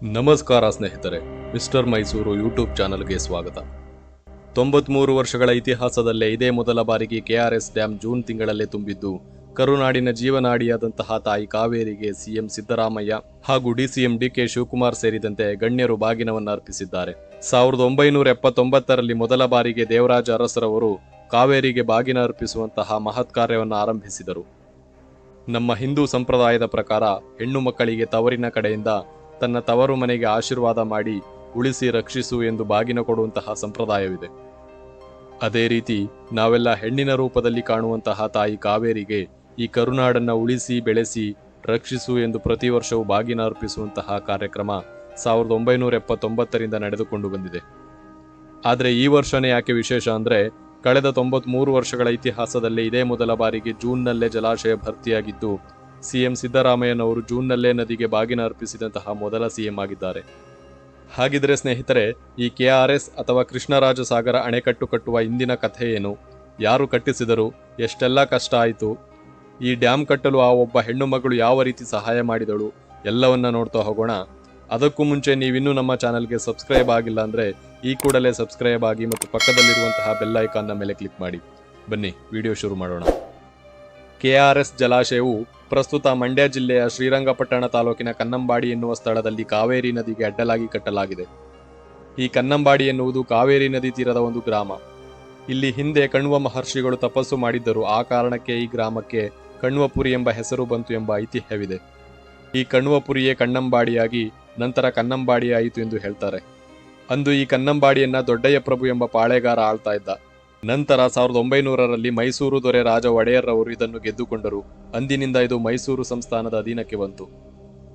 ನಮಸ್ಕಾರ ಸ್ನೇಹಿತರೆ, mister Mysuru YouTube ಚಾನಲ್ಗೆ ಸ್ವಾಗತ. ತೊಂಬತ್ಮೂರು ವರ್ಷಗಳ ಇತಿಹಾಸದಲ್ಲೇ ಇದೇ ಮೊದಲ ಬಾರಿಗೆ ಕೆಆರ್ಎಸ್ ಡ್ಯಾಂ ಜೂನ್ ತಿಂಗಳಲ್ಲೇ ತುಂಬಿದ್ದು, ಕರುನಾಡಿನ ಜೀವನಾಡಿಯಾದಂತಹ ತಾಯಿ ಕಾವೇರಿಗೆ ಸಿಎಂ ಸಿದ್ದರಾಮಯ್ಯ ಹಾಗೂ ಡಿಸಿಎಂ ಡಿಕೆ ಶಿವಕುಮಾರ್ ಸೇರಿದಂತೆ ಗಣ್ಯರು ಬಾಗಿನವನ್ನು ಅರ್ಪಿಸಿದ್ದಾರೆ. ಸಾವಿರದ ಒಂಬೈನೂರ ಎಪ್ಪತ್ತೊಂಬತ್ತರಲ್ಲಿ ಮೊದಲ ಬಾರಿಗೆ ದೇವರಾಜ ಅರಸರವರು ಕಾವೇರಿಗೆ ಬಾಗಿನ ಅರ್ಪಿಸುವಂತಹ ಮಹತ್ ಕಾರ್ಯವನ್ನು ಆರಂಭಿಸಿದರು. ನಮ್ಮ ಹಿಂದೂ ಸಂಪ್ರದಾಯದ ಪ್ರಕಾರ ಹೆಣ್ಣು ಮಕ್ಕಳಿಗೆ ತವರಿನ ಕಡೆಯಿಂದ ತನ್ನ ತವರು ಮನೆಗೆ ಆಶೀರ್ವಾದ ಮಾಡಿ ಉಳಿಸಿ ರಕ್ಷಿಸು ಎಂದು ಬಾಗಿನ ಕೊಡುವಂತಹ ಸಂಪ್ರದಾಯವಿದೆ. ಅದೇ ರೀತಿ ನಾವೆಲ್ಲ ಹೆಣ್ಣಿನ ರೂಪದಲ್ಲಿ ಕಾಣುವಂತಹ ತಾಯಿ ಕಾವೇರಿಗೆ ಈ ಕರುನಾಡನ್ನ ಉಳಿಸಿ, ಬೆಳೆಸಿ, ರಕ್ಷಿಸು ಎಂದು ಪ್ರತಿ ವರ್ಷವೂ ಬಾಗಿನ ಅರ್ಪಿಸುವಂತಹ ಕಾರ್ಯಕ್ರಮ ಸಾವಿರದ ಒಂಬೈನೂರ ಎಪ್ಪತ್ತೊಂಬತ್ತರಿಂದ ನಡೆದುಕೊಂಡು ಬಂದಿದೆ. ಆದರೆ ಈ ವರ್ಷನೇ ಯಾಕೆ ವಿಶೇಷ ಅಂದರೆ ಕಳೆದ ತೊಂಬತ್ಮೂರು ವರ್ಷಗಳ ಇತಿಹಾಸದಲ್ಲೇ ಇದೇ ಮೊದಲ ಬಾರಿಗೆ ಜೂನ್ನಲ್ಲೇ ಜಲಾಶಯ ಭರ್ತಿಯಾಗಿದ್ದು ಸಿಎಂ ಸಿದ್ದರಾಮಯ್ಯನವರು ಜೂನ್ನಲ್ಲೇ ನದಿಗೆ ಬಾಗಿನ ಅರ್ಪಿಸಿದಂತಹ ಮೊದಲ ಸಿಎಂ ಆಗಿದ್ದಾರೆ. ಹಾಗಿದ್ರೆ ಸ್ನೇಹಿತರೆ, ಈ ಕೆಆರ್ಎಸ್ ಅಥವಾ ಕೃಷ್ಣರಾಜ ಸಾಗರ ಅಣೆಕಟ್ಟು ಕಟ್ಟುವ ಇಂದಿನ ಕಥೆ ಏನು? ಯಾರು ಕಟ್ಟಿಸಿದರು? ಎಷ್ಟೆಲ್ಲ ಕಷ್ಟ ಆಯಿತು? ಈ ಡ್ಯಾಮ್ ಕಟ್ಟಲು ಆ ಒಬ್ಬ ಹೆಣ್ಣು ಮಗಳು ಯಾವ ರೀತಿ ಸಹಾಯ ಮಾಡಿದಳು? ಎಲ್ಲವನ್ನ ನೋಡ್ತಾ ಹೋಗೋಣ. ಅದಕ್ಕೂ ಮುಂಚೆ ನೀವಿನ್ನೂ ನಮ್ಮ ಚಾನಲ್ಗೆ ಸಬ್ಸ್ಕ್ರೈಬ್ ಆಗಿಲ್ಲ ಅಂದರೆ ಈ ಕೂಡಲೇ ಸಬ್ಸ್ಕ್ರೈಬ್ ಆಗಿ ಮತ್ತು ಪಕ್ಕದಲ್ಲಿರುವಂತಹ ಬೆಲ್ ಐಕಾನ್ನ ಮೇಲೆ ಕ್ಲಿಕ್ ಮಾಡಿ. ಬನ್ನಿ, ವಿಡಿಯೋ ಶುರು ಮಾಡೋಣ. ಕೆಆರ್ಎಸ್ ಜಲಾಶಯವು ಪ್ರಸ್ತುತ ಮಂಡ್ಯ ಜಿಲ್ಲೆಯ ಶ್ರೀರಂಗಪಟ್ಟಣ ತಾಲೂಕಿನ ಕನ್ನಂಬಾಡಿ ಎನ್ನುವ ಸ್ಥಳದಲ್ಲಿ ಕಾವೇರಿ ನದಿಗೆ ಅಡ್ಡಲಾಗಿ ಕಟ್ಟಲಾಗಿದೆ. ಈ ಕನ್ನಂಬಾಡಿ ಎನ್ನುವುದು ಕಾವೇರಿ ನದಿ ತೀರದ ಒಂದು ಗ್ರಾಮ. ಇಲ್ಲಿ ಹಿಂದೆ ಕಣ್ವ ಮಹರ್ಷಿಗಳು ತಪಸ್ಸು ಮಾಡಿದ್ದರು ಆ ಕಾರಣಕ್ಕೆ ಈ ಗ್ರಾಮಕ್ಕೆ ಕಣ್ವಪುರಿ ಎಂಬ ಹೆಸರು ಬಂತು ಎಂಬ ಐತಿಹ್ಯವಿದೆ. ಈ ಕಣ್ವಪುರಿಯೇ ಕಣ್ಣಂಬಾಡಿಯಾಗಿ ನಂತರ ಕನ್ನಂಬಾಡಿಯಾಯಿತು ಎಂದು ಹೇಳ್ತಾರೆ. ಅಂದು ಈ ಕನ್ನಂಬಾಡಿಯನ್ನ ದೊಡ್ಡಯ್ಯ ಪ್ರಭು ಎಂಬ ಪಾಳೆಗಾರ ಆಳ್ತಾ ಇದ್ದ. ನಂತರ ಸಾವಿರದ ಒಂಬೈನೂರರಲ್ಲಿ ಮೈಸೂರು ದೊರೆ ರಾಜ ಒಡೆಯರ್ ಅವರು ಇದನ್ನು ಗೆದ್ದುಕೊಂಡರು. ಅಂದಿನಿಂದ ಇದು ಮೈಸೂರು ಸಂಸ್ಥಾನದ ಅಧೀನಕ್ಕೆ ಬಂತು.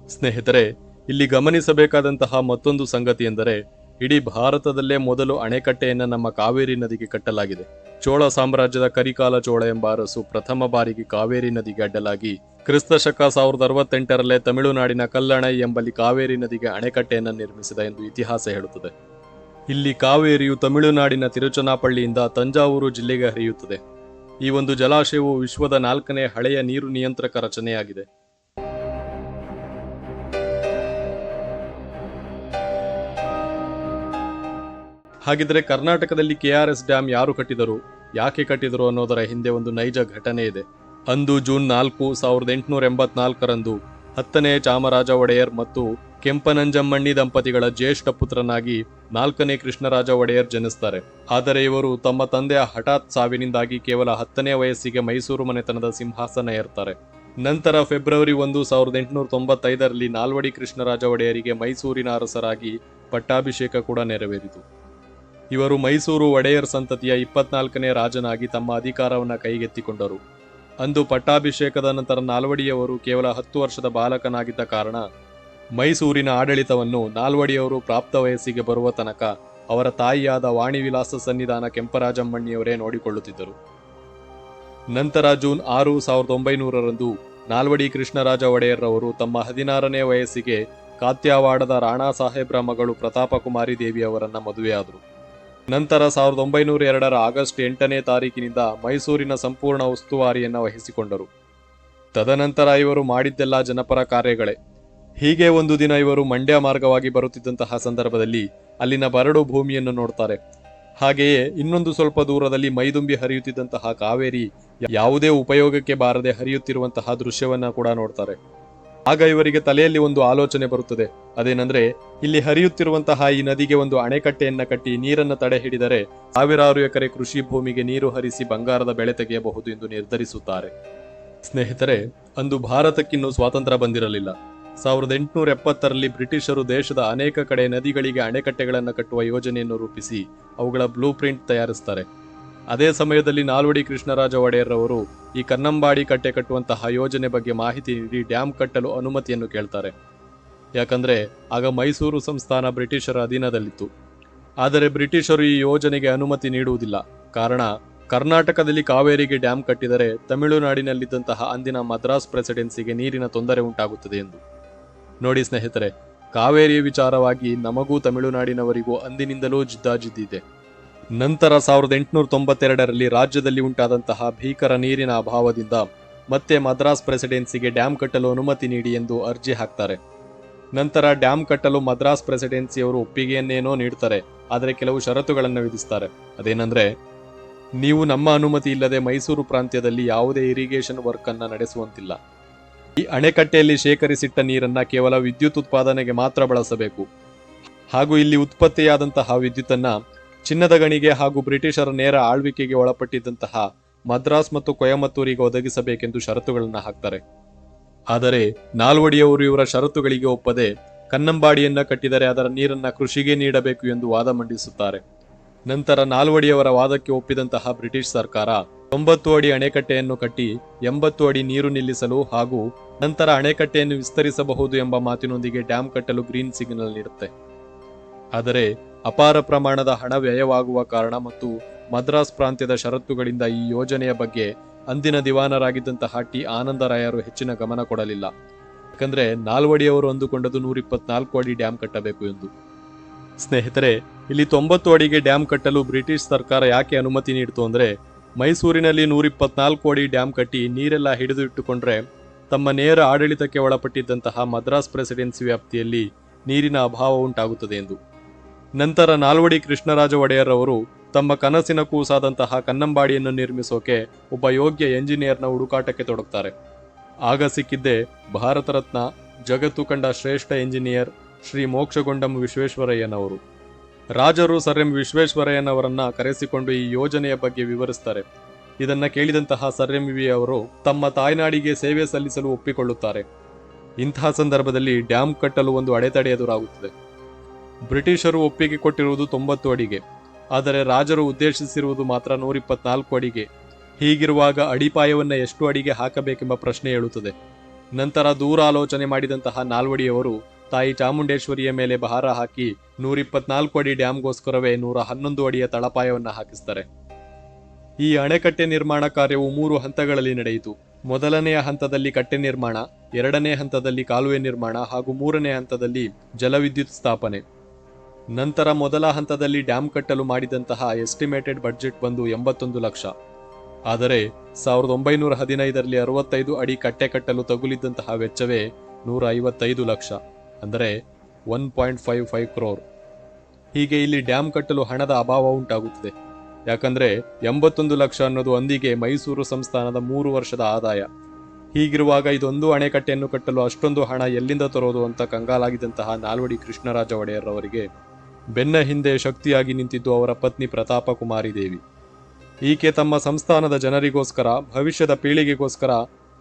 ಸ್ನೇಹಿತರೆ, ಇಲ್ಲಿ ಗಮನಿಸಬೇಕಾದಂತಹ ಮತ್ತೊಂದು ಸಂಗತಿ ಎಂದರೆ, ಇಡೀ ಭಾರತದಲ್ಲೇ ಮೊದಲು ಅಣೆಕಟ್ಟೆಯನ್ನು ನಮ್ಮ ಕಾವೇರಿ ನದಿಗೆ ಕಟ್ಟಲಾಗಿದೆ. ಚೋಳ ಸಾಮ್ರಾಜ್ಯದ ಕರಿಕಾಲ ಚೋಳ ಎಂಬ ಅರಸು ಪ್ರಥಮ ಬಾರಿಗೆ ಕಾವೇರಿ ನದಿಗೆ ಅಡ್ಡಲಾಗಿ ಕ್ರಿಸ್ತ ಶಕ ಸಾವಿರದ ಅರವತ್ತೆಂಟರಲ್ಲೇ ತಮಿಳುನಾಡಿನ ಕಲ್ಲಣೈ ಎಂಬಲ್ಲಿ ಕಾವೇರಿ ನದಿಗೆ ಅಣೆಕಟ್ಟೆಯನ್ನು ನಿರ್ಮಿಸಿದ ಎಂದು ಇತಿಹಾಸ ಹೇಳುತ್ತದೆ. ಇಲ್ಲಿ ಕಾವೇರಿಯು ತಮಿಳುನಾಡಿನ ತಿರುಚನಾಪಳ್ಳಿಯಿಂದ ತಂಜಾವೂರು ಜಿಲ್ಲೆಗೆ ಹರಿಯುತ್ತದೆ. ಈ ಒಂದು ಜಲಾಶಯವು ವಿಶ್ವದ ನಾಲ್ಕನೇ ಹಳೆಯ ನೀರು ನಿಯಂತ್ರಕ ರಚನೆಯಾಗಿದೆ. ಹಾಗಿದ್ರೆ ಕರ್ನಾಟಕದಲ್ಲಿ ಕೆಆರ್ಎಸ್ ಡ್ಯಾಮ್ ಯಾರು ಕಟ್ಟಿದರು, ಯಾಕೆ ಕಟ್ಟಿದರು ಅನ್ನೋದರ ಹಿಂದೆ ಒಂದು ನೈಜ ಘಟನೆ ಇದೆ. ಅಂದು ಜೂನ್ ನಾಲ್ಕು, ಸಾವಿರದ ಎಂಟುನೂರ ಎಂಬತ್ನಾಲ್ಕರಂದು ಹತ್ತನೇ ಚಾಮರಾಜ ಒಡೆಯರ್ ಮತ್ತು ಕೆಂಪನಂಜಮ್ಮಣ್ಣಿ ದಂಪತಿಗಳ ಜ್ಯೇಷ್ಠ ಪುತ್ರನಾಗಿ ನಾಲ್ಕನೇ ಕೃಷ್ಣರಾಜ ಒಡೆಯರ್ ಜನಿಸ್ತಾರೆ. ಆದರೆ ಇವರು ತಮ್ಮ ತಂದೆಯ ಹಠಾತ್ ಸಾವಿನಿಂದಾಗಿ ಕೇವಲ ಹತ್ತನೇ ವಯಸ್ಸಿಗೆ ಮೈಸೂರು ಮನೆತನದ ಸಿಂಹಾಸನ ಏರ್ತಾರೆ. ನಂತರ ಫೆಬ್ರವರಿ ಒಂದು, ಸಾವಿರದ ಎಂಟುನೂರ ತೊಂಬತ್ತೈದರಲ್ಲಿ ನಾಲ್ವಡಿ ಕೃಷ್ಣರಾಜ ಒಡೆಯರಿಗೆ ಮೈಸೂರಿನ ಅರಸರಾಗಿ ಪಟ್ಟಾಭಿಷೇಕ ಕೂಡ ನೆರವೇರಿತು. ಇವರು ಮೈಸೂರು ಒಡೆಯರ್ ಸಂತತಿಯ ಇಪ್ಪತ್ನಾಲ್ಕನೇ ರಾಜನಾಗಿ ತಮ್ಮ ಅಧಿಕಾರವನ್ನು ಕೈಗೆತ್ತಿಕೊಂಡರು. ಅಂದು ಪಟ್ಟಾಭಿಷೇಕದ ನಂತರ ನಾಲ್ವಡಿಯವರು ಕೇವಲ ಹತ್ತು ವರ್ಷದ ಬಾಲಕನಾಗಿದ್ದ ಕಾರಣ ಮೈಸೂರಿನ ಆಡಳಿತವನ್ನು ನಾಲ್ವಡಿಯವರು ಪ್ರಾಪ್ತ ವಯಸ್ಸಿಗೆ ಬರುವ ತನಕ ಅವರ ತಾಯಿಯಾದ ವಾಣಿವಿಲಾಸ ಸನ್ನಿಧಾನ ಕೆಂಪರಾಜಮ್ಮಣ್ಣಿಯವರೇ ನೋಡಿಕೊಳ್ಳುತ್ತಿದ್ದರು. ನಂತರ ಜೂನ್ ಆರು ಸಾವಿರದ ಒಂಬೈನೂರರಂದು ನಾಲ್ವಡಿ ಕೃಷ್ಣರಾಜ ಒಡೆಯರ್ರವರು ತಮ್ಮ ಹದಿನಾರನೇ ವಯಸ್ಸಿಗೆ ಕಾತ್ಯಾವಾಡದ ರಾಣಾ ಸಾಹೇಬ್ರ ಮಗಳು ಪ್ರತಾಪಕುಮಾರಿ ದೇವಿ ಅವರನ್ನ ಮದುವೆಯಾದರು. ನಂತರ ಸಾವಿರದ ಒಂಬೈನೂರ ಎರಡರ ಆಗಸ್ಟ್ ಎಂಟನೇ ತಾರೀಕಿನಿಂದ ಮೈಸೂರಿನ ಸಂಪೂರ್ಣ ಉಸ್ತುವಾರಿಯನ್ನು ವಹಿಸಿಕೊಂಡರು. ತದನಂತರ ಇವರು ಮಾಡಿದ್ದೆಲ್ಲ ಜನಪರ ಕಾರ್ಯಗಳೇ. ಹೀಗೆ ಒಂದು ದಿನ ಇವರು ಮಂಡ್ಯ ಮಾರ್ಗವಾಗಿ ಬರುತ್ತಿದ್ದಂತಹ ಸಂದರ್ಭದಲ್ಲಿ ಅಲ್ಲಿನ ಬರಡು ಭೂಮಿಯನ್ನು ನೋಡ್ತಾರೆ. ಹಾಗೆಯೇ ಇನ್ನೊಂದು ಸ್ವಲ್ಪ ದೂರದಲ್ಲಿ ಮೈದುಂಬಿ ಹರಿಯುತ್ತಿದ್ದಂತಹ ಕಾವೇರಿ ಯಾವುದೇ ಉಪಯೋಗಕ್ಕೆ ಬಾರದೆ ಹರಿಯುತ್ತಿರುವಂತಹ ದೃಶ್ಯವನ್ನ ಕೂಡ ನೋಡ್ತಾರೆ. ಆಗ ಇವರಿಗೆ ತಲೆಯಲ್ಲಿ ಒಂದು ಆಲೋಚನೆ ಬರುತ್ತದೆ. ಅದೇನಂದ್ರೆ, ಇಲ್ಲಿ ಹರಿಯುತ್ತಿರುವಂತಹ ಈ ನದಿಗೆ ಒಂದು ಅಣೆಕಟ್ಟೆಯನ್ನ ಕಟ್ಟಿ ನೀರನ್ನ ತಡೆ ಹಿಡಿದರೆ ಸಾವಿರಾರು ಎಕರೆ ಕೃಷಿ ಭೂಮಿಗೆ ನೀರು ಹರಿಸಿ ಬಂಗಾರದ ಬೆಳೆ ತೆಗೆಯಬಹುದು ಎಂದು ನಿರ್ಧರಿಸುತ್ತಾರೆ. ಸ್ನೇಹಿತರೆ, ಅಂದು ಭಾರತಕ್ಕಿನ್ನೂ ಸ್ವಾತಂತ್ರ್ಯ ಬಂದಿರಲಿಲ್ಲ. ಸಾವಿರದ ಎಂಟುನೂರ ಎಪ್ಪತ್ತರಲ್ಲಿ ಬ್ರಿಟಿಷರು ದೇಶದ ಅನೇಕ ಕಡೆ ನದಿಗಳಿಗೆ ಅಣೆಕಟ್ಟೆಗಳನ್ನು ಕಟ್ಟುವ ಯೋಜನೆಯನ್ನು ರೂಪಿಸಿ ಅವುಗಳ ಬ್ಲೂ ಪ್ರಿಂಟ್ ತಯಾರಿಸ್ತಾರೆ ಅದೇ ಸಮಯದಲ್ಲಿ ನಾಲ್ವಡಿ ಕೃಷ್ಣರಾಜ ಒಡೆಯರ್ ಅವರು ಈ ಕನ್ನಂಬಾಡಿ ಕಟ್ಟೆ ಕಟ್ಟುವಂತಹ ಯೋಜನೆ ಬಗ್ಗೆ ಮಾಹಿತಿ ನೀಡಿ ಡ್ಯಾಂ ಕಟ್ಟಲು ಅನುಮತಿಯನ್ನು ಕೇಳ್ತಾರೆ. ಯಾಕಂದ್ರೆ ಆಗ ಮೈಸೂರು ಸಂಸ್ಥಾನ ಬ್ರಿಟಿಷರ ಅಧೀನದಲ್ಲಿತ್ತು. ಆದರೆ ಬ್ರಿಟಿಷರು ಈ ಯೋಜನೆಗೆ ಅನುಮತಿ ನೀಡುವುದಿಲ್ಲ. ಕಾರಣ, ಕರ್ನಾಟಕದಲ್ಲಿ ಕಾವೇರಿಗೆ ಡ್ಯಾಂ ಕಟ್ಟಿದರೆ ತಮಿಳುನಾಡಿನಲ್ಲಿದ್ದಂತಹ ಅಂದಿನ ಮದ್ರಾಸ್ ಪ್ರೆಸಿಡೆನ್ಸಿಗೆ ನೀರಿನ ತೊಂದರೆ ಉಂಟಾಗುತ್ತದೆ ಎಂದು. ನೋಡಿ ಸ್ನೇಹಿತರೆ ಕಾವೇರಿ ವಿಚಾರವಾಗಿ ನಮಗೂ ತಮಿಳುನಾಡಿನವರಿಗೂ ಅಂದಿನಿಂದಲೂ ಜಿದ್ದಾಜಿದ್ದಿದೆ. ನಂತರ ಸಾವಿರದ ಎಂಟುನೂರ ತೊಂಬತ್ತೆರಡರಲ್ಲಿ ರಾಜ್ಯದಲ್ಲಿ ಉಂಟಾದಂತಹ ಭೀಕರ ನೀರಿನ ಅಭಾವದಿಂದ ಮತ್ತೆ ಮದ್ರಾಸ್ ಪ್ರೆಸಿಡೆನ್ಸಿಗೆ ಡ್ಯಾಮ್ ಕಟ್ಟಲು ಅನುಮತಿ ನೀಡಿ ಎಂದು ಅರ್ಜಿ ಹಾಕ್ತಾರೆ. ನಂತರ ಡ್ಯಾಮ್ ಕಟ್ಟಲು ಮದ್ರಾಸ್ ಪ್ರೆಸಿಡೆನ್ಸಿಯವರು ಒಪ್ಪಿಗೆಯನ್ನೇನೋ ನೀಡ್ತಾರೆ, ಆದರೆ ಕೆಲವು ಷರತ್ತುಗಳನ್ನು ವಿಧಿಸ್ತಾರೆ. ಅದೇನಂದ್ರೆ, ನೀವು ನಮ್ಮ ಅನುಮತಿ ಇಲ್ಲದೆ ಮೈಸೂರು ಪ್ರಾಂತ್ಯದಲ್ಲಿ ಯಾವುದೇ ಇರಿಗೇಷನ್ ವರ್ಕ್ ಅನ್ನ ನಡೆಸುವಂತಿಲ್ಲ. ಈ ಅಣೆಕಟ್ಟೆಯಲ್ಲಿ ಶೇಖರಿಸಿಟ್ಟ ನೀರನ್ನ ಕೇವಲ ವಿದ್ಯುತ್ ಉತ್ಪಾದನೆಗೆ ಮಾತ್ರ ಬಳಸಬೇಕು. ಹಾಗೂ ಇಲ್ಲಿ ಉತ್ಪತ್ತಿಯಾದಂತಹ ವಿದ್ಯುತ್ತನ್ನ ಚಿನ್ನದ ಗಣಿಗೆ ಹಾಗೂ ಬ್ರಿಟಿಷರ ನೇರ ಆಳ್ವಿಕೆಗೆ ಒಳಪಟ್ಟಿದ್ದಂತಹ ಮದ್ರಾಸ್ ಮತ್ತು ಕೊಯಮತ್ತೂರಿಗೆ ಒದಗಿಸಬೇಕೆಂದು ಷರತ್ತುಗಳನ್ನು ಹಾಕ್ತಾರೆ. ಆದರೆ ನಾಲ್ವಡಿಯವರು ಇವರ ಷರತ್ತುಗಳಿಗೆ ಒಪ್ಪದೆ ಕನ್ನಂಬಾಡಿಯನ್ನ ಕಟ್ಟಿದರೆ ಅದರ ನೀರನ್ನ ಕೃಷಿಗೆ ನೀಡಬೇಕು ಎಂದು ವಾದ ಮಂಡಿಸುತ್ತಾರೆ. ನಂತರ ನಾಲ್ವಡಿಯವರ ವಾದಕ್ಕೆ ಒಪ್ಪಿದಂತಹ ಬ್ರಿಟಿಷ್ ಸರ್ಕಾರ ತೊಂಬತ್ತು ಅಡಿ ಅಣೆಕಟ್ಟೆಯನ್ನು ಕಟ್ಟಿ ಎಂಬತ್ತು ಅಡಿ ನೀರು ನಿಲ್ಲಿಸಲು ಹಾಗೂ ನಂತರ ಅಣೆಕಟ್ಟೆಯನ್ನು ವಿಸ್ತರಿಸಬಹುದು ಎಂಬ ಮಾತಿನೊಂದಿಗೆ ಡ್ಯಾಂ ಕಟ್ಟಲು ಗ್ರೀನ್ ಸಿಗ್ನಲ್ ನೀಡುತ್ತೆ. ಆದರೆ ಅಪಾರ ಪ್ರಮಾಣದ ಹಣ ವ್ಯಯವಾಗುವ ಕಾರಣ ಮತ್ತು ಮದ್ರಾಸ್ ಪ್ರಾಂತ್ಯದ ಷರತ್ತುಗಳಿಂದ ಈ ಯೋಜನೆಯ ಬಗ್ಗೆ ಅಂದಿನ ದಿವಾನರಾಗಿದ್ದಂತಹ ಟಿ ಆನಂದರಾಯರು ಹೆಚ್ಚಿನ ಗಮನ ಕೊಡಲಿಲ್ಲ. ಯಾಕಂದ್ರೆ ನಾಲ್ವಡಿಯವರು ಅಂದುಕೊಂಡದ್ದು ನೂರ ಇಪ್ಪತ್ನಾಲ್ಕು ಅಡಿ ಡ್ಯಾಂ ಕಟ್ಟಬೇಕು ಎಂದು. ಸ್ನೇಹಿತರೆ, ಇಲ್ಲಿ ತೊಂಬತ್ತು ಅಡಿಗೆ ಡ್ಯಾಂ ಕಟ್ಟಲು ಬ್ರಿಟಿಷ್ ಸರ್ಕಾರ ಯಾಕೆ ಅನುಮತಿ ನೀಡಿತು ಅಂದ್ರೆ ಮೈಸೂರಿನಲ್ಲಿ ನೂರಿಪ್ಪತ್ನಾಲ್ಕು ಅಡಿ ಡ್ಯಾಂ ಕಟ್ಟಿ ನೀರೆಲ್ಲ ಹಿಡಿದು ಇಟ್ಟುಕೊಂಡ್ರೆ ತಮ್ಮ ನೇರ ಆಡಳಿತಕ್ಕೆ ಒಳಪಟ್ಟಿದ್ದಂತಹ ಮದ್ರಾಸ್ ಪ್ರೆಸಿಡೆನ್ಸಿ ವ್ಯಾಪ್ತಿಯಲ್ಲಿ ನೀರಿನ ಅಭಾವ ಉಂಟಾಗುತ್ತದೆ ಎಂದು. ನಂತರ ನಾಲ್ವಡಿ ಕೃಷ್ಣರಾಜ ಒಡೆಯರ್ ಅವರು ತಮ್ಮ ಕನಸಿನ ಕೂಸಾದಂತಹ ಕನ್ನಂಬಾಡಿಯನ್ನು ನಿರ್ಮಿಸೋಕೆ ಒಬ್ಬ ಯೋಗ್ಯ ಎಂಜಿನಿಯರ್ನ ಹುಡುಕಾಟಕ್ಕೆ ತೊಡಗ್ತಾರೆ. ಆಗ ಸಿಕ್ಕಿದ್ದೇ ಭಾರತ ರತ್ನ ಜಗತ್ತು ಕಂಡ ಶ್ರೇಷ್ಠ ಎಂಜಿನಿಯರ್ ಶ್ರೀ ಮೋಕ್ಷಗೊಂಡಂ ವಿಶ್ವೇಶ್ವರಯ್ಯನವರು. ರಾಜರು ಸರ್ ಎಂ ವಿಶ್ವೇಶ್ವರಯ್ಯನವರನ್ನ ಕರೆಸಿಕೊಂಡು ಈ ಯೋಜನೆಯ ಬಗ್ಗೆ ವಿವರಿಸ್ತಾರೆ. ಇದನ್ನ ಕೇಳಿದಂತಹ ಸರ್ ಎಂ ವಿ ಅವರು ತಮ್ಮ ತಾಯ್ನಾಡಿಗೆ ಸೇವೆ ಸಲ್ಲಿಸಲು ಒಪ್ಪಿಕೊಳ್ಳುತ್ತಾರೆ. ಇಂತಹ ಸಂದರ್ಭದಲ್ಲಿ ಡ್ಯಾಂ ಕಟ್ಟಲು ಒಂದು ಅಡೆತಡೆ ಎದುರಾಗುತ್ತದೆ. ಬ್ರಿಟಿಷರು ಒಪ್ಪಿಗೆ ಕೊಟ್ಟಿರುವುದು ತೊಂಬತ್ತು ಅಡಿಗೆ. ಆದರೆ ರಾಜರು ಉದ್ದೇಶಿಸಿರುವುದು ಮಾತ್ರ ನೂರ ಇಪ್ಪತ್ನಾಲ್ಕು ಅಡಿಗೆ. ಹೀಗಿರುವಾಗ ಅಡಿಪಾಯವನ್ನು ಎಷ್ಟು ಅಡಿಗೆ ಹಾಕಬೇಕೆಂಬ ಪ್ರಶ್ನೆ ಹೇಳುತ್ತದೆ ನಂತರ ದೂರ ಆಲೋಚನೆ ಮಾಡಿದಂತಹ ನಾಲ್ವಡಿಯವರು ತಾಯಿ ಚಾಮುಂಡೇಶ್ವರಿಯ ಮೇಲೆ ಭಾರ ಹಾಕಿ ನೂರಿಪ್ಪತ್ನಾಲ್ಕು ಅಡಿ ಡ್ಯಾಂಗೋಸ್ಕರವೇ ನೂರ ಹನ್ನೊಂದು ಅಡಿಯ ತಳಪಾಯವನ್ನು ಹಾಕಿಸ್ತಾರೆ. ಈ ಅಣೆಕಟ್ಟೆ ನಿರ್ಮಾಣ ಕಾರ್ಯವು ಮೂರು ಹಂತಗಳಲ್ಲಿ ನಡೆಯಿತು. ಮೊದಲನೆಯ ಹಂತದಲ್ಲಿ ಕಟ್ಟೆ ನಿರ್ಮಾಣ, ಎರಡನೇ ಹಂತದಲ್ಲಿ ಕಾಲುವೆ ನಿರ್ಮಾಣ ಹಾಗೂ ಮೂರನೇ ಹಂತದಲ್ಲಿ ಜಲವಿದ್ಯುತ್ ಸ್ಥಾಪನೆ. ನಂತರ ಮೊದಲ ಹಂತದಲ್ಲಿ ಡ್ಯಾಂ ಕಟ್ಟಲು ಮಾಡಿದಂತಹ ಎಸ್ಟಿಮೇಟೆಡ್ ಬಡ್ಜೆಟ್ ಬಂದು ಎಂಬತ್ತೊಂದು ಲಕ್ಷ. ಆದರೆ, ಸಾವಿರದ ಒಂಬೈನೂರ ಹದಿನೈದರಲ್ಲಿ ಅರವತ್ತೈದು ಅಡಿ ಕಟ್ಟೆ ಕಟ್ಟಲು ತಗುಲಿದ್ದಂತಹ ವೆಚ್ಚವೇ ನೂರ ಐವತ್ತೈದು ಲಕ್ಷ, ಅಂದರೆ one point five five crore. ಹೀಗೆ ಇಲ್ಲಿ ಡ್ಯಾಂ ಕಟ್ಟಲು ಹಣದ ಅಭಾವ ಉಂಟಾಗುತ್ತದೆ. ಯಾಕಂದ್ರೆ ಎಂಬತ್ತೊಂದು ಲಕ್ಷ ಅನ್ನೋದು ಅಂದಿಗೆ ಮೈಸೂರು ಸಂಸ್ಥಾನದ ಮೂರು ವರ್ಷದ ಆದಾಯ. ಹೀಗಿರುವಾಗ ಇದೊಂದು ಅಣೆಕಟ್ಟೆಯನ್ನು ಕಟ್ಟಲು ಅಷ್ಟೊಂದು ಹಣ ಎಲ್ಲಿಂದ ತರೋದು ಅಂತ ಕಂಗಾಲಾಗಿದ್ದಂತಹ ನಾಲ್ವಡಿ ಕೃಷ್ಣರಾಜ ಒಡೆಯರ್ ಅವರಿಗೆ ಬೆನ್ನ ಹಿಂದೆ ಶಕ್ತಿಯಾಗಿ ನಿಂತಿದ್ದು ಅವರ ಪತ್ನಿ ಪ್ರತಾಪ ಕುಮಾರಿ ದೇವಿ. ಈಕೆ ತಮ್ಮ ಸಂಸ್ಥಾನದ ಜನರಿಗೋಸ್ಕರ, ಭವಿಷ್ಯದ ಪೀಳಿಗೆಗೋಸ್ಕರ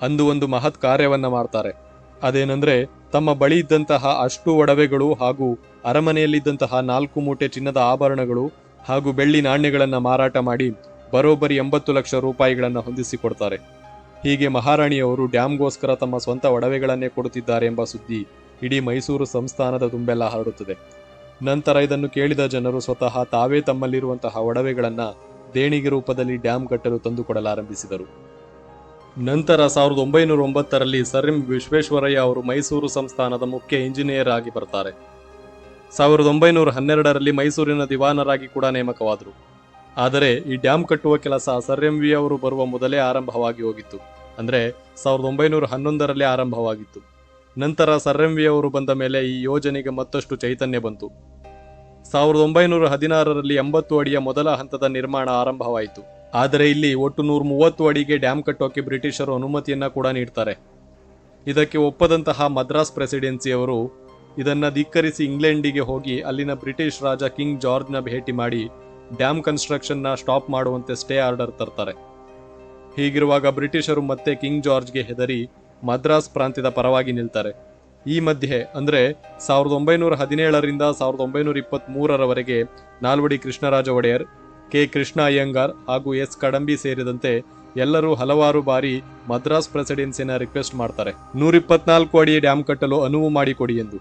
ಅಂದು ಒಂದು ಮಹತ್ ಕಾರ್ಯವನ್ನ ಮಾಡ್ತಾರೆ. ಅದೇನೆಂದ್ರೆ, ತಮ್ಮ ಬಳಿ ಇದ್ದಂತಹ ಅಷ್ಟು ಒಡವೆಗಳು ಹಾಗೂ ಅರಮನೆಯಲ್ಲಿದ್ದಂತಹ ನಾಲ್ಕು ಮೂಟೆ ಚಿನ್ನದ ಆಭರಣಗಳು ಹಾಗೂ ಬೆಳ್ಳಿ ನಾಣ್ಯಗಳನ್ನು ಮಾರಾಟ ಮಾಡಿ ಬರೋಬ್ಬರಿ ಎಂಬತ್ತು ಲಕ್ಷ ರೂಪಾಯಿಗಳನ್ನು ಹೊಂದಿಸಿಕೊಡ್ತಾರೆ ಹೀಗೆ ಮಹಾರಾಣಿಯವರು ಡ್ಯಾಮ್ಗೋಸ್ಕರ ತಮ್ಮ ಸ್ವಂತ ಒಡವೆಗಳನ್ನೇ ಕೊಡುತ್ತಿದ್ದಾರೆ ಎಂಬ ಸುದ್ದಿ ಇಡೀ ಮೈಸೂರು ಸಂಸ್ಥಾನದ ತುಂಬೆಲ್ಲ ಹರಡುತ್ತದೆ. ನಂತರ ಇದನ್ನು ಕೇಳಿದ ಜನರು ಸ್ವತಃ ತಾವೇ ತಮ್ಮಲ್ಲಿರುವಂತಹ ಒಡವೆಗಳನ್ನು ದೇಣಿಗೆ ರೂಪದಲ್ಲಿ ಡ್ಯಾಮ್ ಕಟ್ಟಲು ತಂದುಕೊಡಲಾರಂಭಿಸಿದರು. ನಂತರ ಸಾವಿರದ ಒಂಬೈನೂರ ಒಂಬತ್ತರಲ್ಲಿ ಸರ್ ಎಂ ವಿಶ್ವೇಶ್ವರಯ್ಯ ಅವರು ಮೈಸೂರು ಸಂಸ್ಥಾನದ ಮುಖ್ಯ ಇಂಜಿನಿಯರ್ ಆಗಿ ಬರ್ತಾರೆ. ಸಾವಿರದ ಒಂಬೈನೂರ ಹನ್ನೆರಡರಲ್ಲಿ ಮೈಸೂರಿನ ದಿವಾನರಾಗಿ ಕೂಡ ನೇಮಕವಾದರು. ಆದರೆ ಈ ಡ್ಯಾಮ್ ಕಟ್ಟುವ ಕೆಲಸ ಸರ್ ಎಂ ವಿ ಅವರು ಬರುವ ಮೊದಲೇ ಆರಂಭವಾಗಿ ಹೋಗಿತ್ತು. ಅಂದರೆ ಸಾವಿರದ ಒಂಬೈನೂರ ಹನ್ನೊಂದರಲ್ಲಿ ಆರಂಭವಾಗಿತ್ತು. ನಂತರ ಸರ್ ಎಂ ವಿ ಅವರು ಬಂದ ಮೇಲೆ ಈ ಯೋಜನೆಗೆ ಮತ್ತಷ್ಟು ಚೈತನ್ಯ ಬಂತು. ಸಾವಿರದ ಒಂಬೈನೂರ ಹದಿನಾರರಲ್ಲಿ ಎಂಬತ್ತು ಅಡಿಯ ಮೊದಲ ಹಂತದ ನಿರ್ಮಾಣ ಆರಂಭವಾಯಿತು. ಆದರೆ ಇಲ್ಲಿ ಒಟ್ಟು ನೂರ ಮೂವತ್ತು ಅಡಿಗೆ ಡ್ಯಾಮ್ ಕಟ್ಟೋಕೆ ಬ್ರಿಟಿಷರು ಅನುಮತಿಯನ್ನ ಕೂಡ ನೀಡ್ತಾರೆ. ಇದಕ್ಕೆ ಒಪ್ಪದಂತಹ ಮದ್ರಾಸ್ ಪ್ರೆಸಿಡೆನ್ಸಿಯವರು ಇದನ್ನ ಧಿಕ್ಕರಿಸಿ ಇಂಗ್ಲೆಂಡಿಗೆ ಹೋಗಿ ಅಲ್ಲಿನ ಬ್ರಿಟಿಷ್ ರಾಜ ಕಿಂಗ್ ಜಾರ್ಜ್ನ ಭೇಟಿ ಮಾಡಿ ಡ್ಯಾಮ್ ಕನ್ಸ್ಟ್ರಕ್ಷನ್ನ ಸ್ಟಾಪ್ ಮಾಡುವಂತೆ ಸ್ಟೇ ಆರ್ಡರ್ ತರ್ತಾರೆ. ಹೀಗಿರುವಾಗ ಬ್ರಿಟಿಷರು ಮತ್ತೆ ಕಿಂಗ್ ಜಾರ್ಜ್ಗೆ ಹೆದರಿ ಮದ್ರಾಸ್ ಪ್ರಾಂತ್ಯದ ಪರವಾಗಿ ನಿಲ್ತಾರೆ. ಈ ಮಧ್ಯೆ ಅಂದರೆ ಸಾವಿರದ ಒಂಬೈನೂರ ಹದಿನೇಳರಿಂದ ಸಾವಿರದ ಒಂಬೈನೂರ ಇಪ್ಪತ್ತ್ಮೂರರವರೆಗೆ ನಾಲ್ವಡಿ ಕೃಷ್ಣರಾಜ ಒಡೆಯರ್, ಕೆ ಕೃಷ್ಣ ಅಯ್ಯಂಗಾರ್ ಹಾಗೂ ಎಸ್ ಕಡಂಬಿ ಸೇರಿದಂತೆ ಎಲ್ಲರೂ ಹಲವಾರು ಬಾರಿ ಮದ್ರಾಸ್ ಪ್ರೆಸಿಡೆನ್ಸಿನ ರಿಕ್ವೆಸ್ಟ್ ಮಾಡ್ತಾರೆ. ನೂರಿಪ್ಪತ್ನಾಲ್ಕು ಅಡಿ ಡ್ಯಾಮ್ ಕಟ್ಟಲು ಅನುವು ಮಾಡಿಕೊಡಿ ಎಂದು.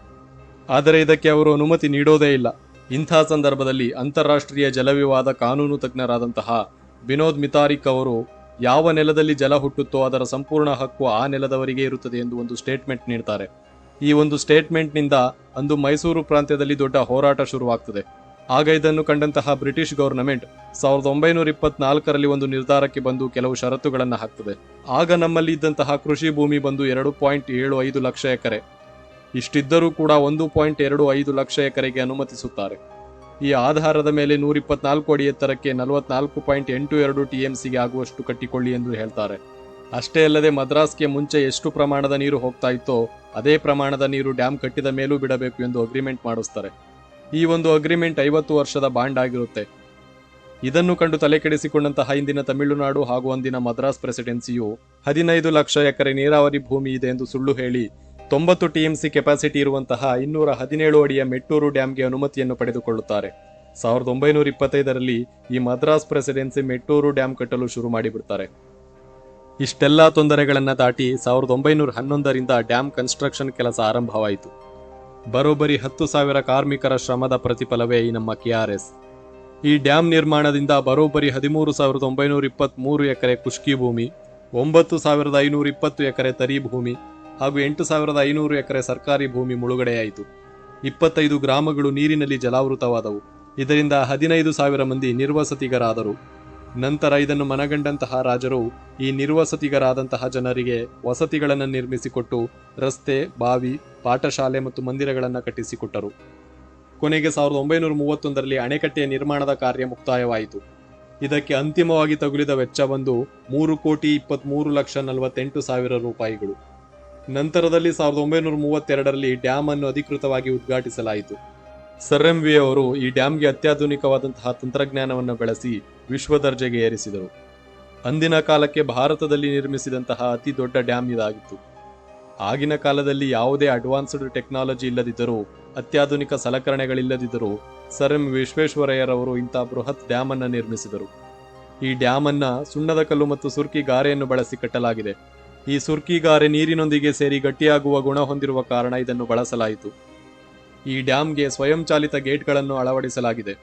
ಆದರೆ ಇದಕ್ಕೆ ಅವರು ಅನುಮತಿ ನೀಡೋದೇ ಇಲ್ಲ. ಇಂಥ ಸಂದರ್ಭದಲ್ಲಿ ಅಂತಾರಾಷ್ಟ್ರೀಯ ಜಲವಿವಾದ ಕಾನೂನು ತಜ್ಞರಾದಂತಹ ವಿನೋದ್ ಮಿತಾರಿಕ್ ಅವರು, ಯಾವ ನೆಲದಲ್ಲಿ ಜಲ ಹುಟ್ಟುತ್ತೋ ಅದರ ಸಂಪೂರ್ಣ ಹಕ್ಕು ಆ ನೆಲದವರಿಗೆ ಇರುತ್ತದೆ ಎಂದು ಒಂದು ಸ್ಟೇಟ್ಮೆಂಟ್ ನೀಡ್ತಾರೆ. ಈ ಒಂದು ಸ್ಟೇಟ್ಮೆಂಟ್ನಿಂದ ಅಂದು ಮೈಸೂರು ಪ್ರಾಂತ್ಯದಲ್ಲಿ ದೊಡ್ಡ ಹೋರಾಟ ಶುರುವಾಗ್ತದೆ. ಆಗ ಇದನ್ನು ಕಂಡಂತಹ ಬ್ರಿಟಿಷ್ ಗವರ್ನಮೆಂಟ್ ಸಾವಿರದ ಒಂಬೈನೂರ ಇಪ್ಪತ್ನಾಲ್ಕರಲ್ಲಿ ಒಂದು ನಿರ್ಧಾರಕ್ಕೆ ಬಂದು ಕೆಲವು ಷರತ್ತುಗಳನ್ನು ಹಾಕ್ತದೆ. ಆಗ ನಮ್ಮಲ್ಲಿ ಇದ್ದಂತಹ ಕೃಷಿ ಭೂಮಿ ಬಂದು ಎರಡು ಪಾಯಿಂಟ್ ಏಳು ಐದು ಲಕ್ಷ ಎಕರೆ. ಇಷ್ಟಿದ್ದರೂ ಕೂಡ ಒಂದು ಪಾಯಿಂಟ್ ಎರಡು ಐದು ಲಕ್ಷ ಎಕರೆಗೆ ಅನುಮತಿಸುತ್ತಾರೆ. ಈ ಆಧಾರದ ಮೇಲೆ ನೂರ ಇಪ್ಪತ್ನಾಲ್ಕು ಅಡಿ ಎತ್ತರಕ್ಕೆ ನಲವತ್ನಾಲ್ಕು ಪಾಯಿಂಟ್ ಎಂಟು ಎರಡು ಟಿಎಂಸಿಗೆ ಆಗುವಷ್ಟು ಕಟ್ಟಿಕೊಳ್ಳಿ ಎಂದು ಹೇಳ್ತಾರೆ. ಅಷ್ಟೇ ಅಲ್ಲದೆ ಮದ್ರಾಸ್ಗೆ ಮುಂಚೆ ಎಷ್ಟು ಪ್ರಮಾಣದ ನೀರು ಹೋಗ್ತಾ ಇತ್ತೋ ಅದೇ ಪ್ರಮಾಣದ ನೀರು ಡ್ಯಾಮ್ ಕಟ್ಟಿದ ಮೇಲೂ ಬಿಡಬೇಕು ಎಂದು ಅಗ್ರಿಮೆಂಟ್ ಮಾಡಿಸ್ತಾರೆ. ಈ ಒಂದು ಅಗ್ರಿಮೆಂಟ್ ಐವತ್ತು ವರ್ಷದ ಬಾಂಡ್ ಆಗಿರುತ್ತೆ. ಇದನ್ನು ಕಂಡು ತಲೆಕೆಡಿಸಿಕೊಂಡಂತಹ ಇಂದಿನ ತಮಿಳುನಾಡು ಹಾಗೂ ಅಂದಿನ ಮದ್ರಾಸ್ ಪ್ರೆಸಿಡೆನ್ಸಿಯು ಹದಿನೈದು ಲಕ್ಷ ಎಕರೆ ನೀರಾವರಿ ಭೂಮಿ ಇದೆ ಎಂದು ಸುಳ್ಳು ಹೇಳಿ ತೊಂಬತ್ತು ಟಿಎಂಸಿ ಕೆಪಾಸಿಟಿ ಇರುವಂತಹ ಇನ್ನೂರ ಹದಿನೇಳು ಅಡಿಯ ಮೆಟ್ಟೂರು ಡ್ಯಾಂಗೆ ಅನುಮತಿಯನ್ನು ಪಡೆದುಕೊಳ್ಳುತ್ತಾರೆ. ಸಾವಿರದ ಒಂಬೈನೂರ ಇಪ್ಪತ್ತೈದರಲ್ಲಿ ಈ ಮದ್ರಾಸ್ ಪ್ರೆಸಿಡೆನ್ಸಿ ಮೆಟ್ಟೂರು ಡ್ಯಾಂ ಕಟ್ಟಲು ಶುರು ಮಾಡಿಬಿಡ್ತಾರೆ. ಇಷ್ಟೆಲ್ಲ ತೊಂದರೆಗಳನ್ನು ದಾಟಿ ಸಾವಿರದ ಒಂಬೈನೂರ ಹನ್ನೊಂದರಿಂದ ಡ್ಯಾಂ ಕನ್ಸ್ಟ್ರಕ್ಷನ್ ಕೆಲಸ ಆರಂಭವಾಯಿತು. ಬರೋಬ್ಬರಿ ಹತ್ತು ಸಾವಿರ ಕಾರ್ಮಿಕರ ಶ್ರಮದ ಪ್ರತಿಫಲವೇ ಈ ನಮ್ಮ ಕೆಆರ್ಎಸ್ ಈ ಡ್ಯಾಂ ನಿರ್ಮಾಣದಿಂದ ಬರೋಬ್ಬರಿ ಹದಿಮೂರು ಸಾವಿರದ ಒಂಬೈನೂರ ಇಪ್ಪತ್ತ್ಮೂರು ಎಕರೆ ಕುಷ್ಕಿ ಭೂಮಿ, ಒಂಬತ್ತು ಸಾವಿರದ ಐನೂರ ಇಪ್ಪತ್ತು ಎಕರೆ ತರಿ ಭೂಮಿ ಹಾಗೂ ಎಂಟು ಸಾವಿರದ ಐನೂರು ಎಕರೆ ಸರ್ಕಾರಿ ಭೂಮಿ ಮುಳುಗಡೆಯಾಯಿತು. ಇಪ್ಪತ್ತೈದು ಗ್ರಾಮಗಳು ನೀರಿನಲ್ಲಿ ಜಲಾವೃತವಾದವು. ಇದರಿಂದ ಹದಿನೈದು ಸಾವಿರ ಮಂದಿ ನಿರ್ವಸತಿಗರಾದರು. ನಂತರ ಇದನ್ನು ಮನಗಂಡಂತಹ ರಾಜರು ಈ ನಿರ್ವಸತಿಗರಾದಂತಹ ಜನರಿಗೆ ವಸತಿಗಳನ್ನು ನಿರ್ಮಿಸಿಕೊಟ್ಟು ರಸ್ತೆ, ಬಾವಿ, ಪಾಠಶಾಲೆ ಮತ್ತು ಮಂದಿರಗಳನ್ನು ಕಟ್ಟಿಸಿಕೊಟ್ಟರು. ಕೊನೆಗೆ ಸಾವಿರದ ಒಂಬೈನೂರ ಮೂವತ್ತೊಂದರಲ್ಲಿ ಅಣೆಕಟ್ಟೆಯ ನಿರ್ಮಾಣದ ಕಾರ್ಯ ಮುಕ್ತಾಯವಾಯಿತು. ಇದಕ್ಕೆ ಅಂತಿಮವಾಗಿ ತಗುಲಿದ ವೆಚ್ಚ ಬಂದು ಮೂರು ಕೋಟಿ ಇಪ್ಪತ್ತ್ಮೂರು ಲಕ್ಷ ನಲವತ್ತೆಂಟು ಸಾವಿರ ರೂಪಾಯಿಗಳು. ನಂತರದಲ್ಲಿ ಸಾವಿರದ ಒಂಬೈನೂರ ಮೂವತ್ತೆರಡರಲ್ಲಿ ಡ್ಯಾಮ್ ಅನ್ನು ಅಧಿಕೃತವಾಗಿ ಉದ್ಘಾಟಿಸಲಾಯಿತು. ಸರ್ ಎಂ ವಿ ಅವರು ಈ ಡ್ಯಾಮ್ಗೆ ಅತ್ಯಾಧುನಿಕವಾದಂತಹ ತಂತ್ರಜ್ಞಾನವನ್ನು ಬಳಸಿ ವಿಶ್ವ ದರ್ಜೆಗೆ ಏರಿಸಿದರು. ಅಂದಿನ ಕಾಲಕ್ಕೆ ಭಾರತದಲ್ಲಿ ನಿರ್ಮಿಸಿದಂತಹ ಅತಿ ದೊಡ್ಡ ಡ್ಯಾಮ್ ಇದಾಗಿತ್ತು. ಆಗಿನ ಕಾಲದಲ್ಲಿ ಯಾವುದೇ ಅಡ್ವಾನ್ಸ್ಡ್ ಟೆಕ್ನಾಲಜಿ ಇಲ್ಲದಿದ್ದರೂ, ಅತ್ಯಾಧುನಿಕ ಸಲಕರಣೆಗಳಿಲ್ಲದಿದ್ದರೂ ಸರ್ ಎಂ ವಿಶ್ವೇಶ್ವರಯ್ಯರವರು ಇಂಥ ಬೃಹತ್ ಡ್ಯಾಮ್ ಅನ್ನು ನಿರ್ಮಿಸಿದರು. ಈ ಡ್ಯಾಮ್ ಅನ್ನ ಸುಣ್ಣದ ಕಲ್ಲು ಮತ್ತು ಸುರ್ಕಿ ಗಾರೆಯನ್ನು ಬಳಸಿ ಕಟ್ಟಲಾಗಿದೆ. ಈ ಸುರ್ಕಿಗಾರೆ ನೀರಿನೊಂದಿಗೆ ಸೇರಿ ಗಟ್ಟಿಯಾಗುವ ಗುಣ ಹೊಂದಿರುವ ಕಾರಣ ಇದನ್ನು ಬಳಸಲಾಯಿತು. ಈ ಡ್ಯಾಮ್ಗೆ ಸ್ವಯಂಚಾಲಿತ ಗೇಟ್ಗಳನ್ನು ಅಳವಡಿಸಲಾಗಿದೆ.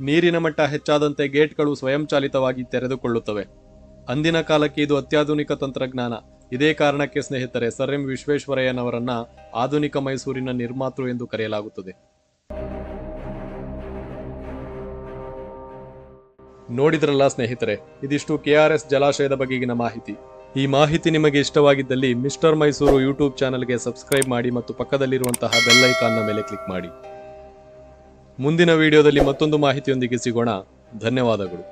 ನೀರಿನ ಮಟ್ಟ ಹೆಚ್ಚಾದಂತೆ ಗೇಟ್ಗಳು ಸ್ವಯಂಚಾಲಿತವಾಗಿ ತೆರೆದುಕೊಳ್ಳುತ್ತವೆ. ಅಂದಿನ ಕಾಲಕ್ಕೆ ಇದು ಅತ್ಯಾಧುನಿಕ ತಂತ್ರಜ್ಞಾನ. ಇದೇ ಕಾರಣಕ್ಕೆ ಸ್ನೇಹಿತರೆ, ಸರ್ ಎಂ ವಿಶ್ವೇಶ್ವರಯ್ಯನವರನ್ನ ಆಧುನಿಕ ಮೈಸೂರಿನ ನಿರ್ಮಾತೃ ಎಂದು ಕರೆಯಲಾಗುತ್ತದೆ. ನೋಡಿದ್ರಲ್ಲ ಸ್ನೇಹಿತರೆ, ಇದಿಷ್ಟು ಕೆಆರ್ಎಸ್ ಜಲಾಶಯದ ಬಗೆಗಿನ ಮಾಹಿತಿ. ಈ ಮಾಹಿತಿ ನಿಮಗೆ ಇಷ್ಟವಾಗಿದ್ದಲ್ಲಿ ಮಿಸ್ಟರ್ ಮೈಸೂರು ಯೂಟ್ಯೂಬ್ ಚಾನಲ್ಗೆ ಸಬ್ಸ್ಕ್ರೈಬ್ ಮಾಡಿ ಮತ್ತು ಪಕ್ಕದಲ್ಲಿರುವಂತಹ ಬೆಲ್ಲೈಕಾನ್ನ ಮೇಲೆ ಕ್ಲಿಕ್ ಮಾಡಿ. ಮುಂದಿನ ವಿಡಿಯೋದಲ್ಲಿ ಮತ್ತೊಂದು ಮಾಹಿತಿಯೊಂದಿಗೆ ಸಿಗೋಣ. ಧನ್ಯವಾದಗಳು.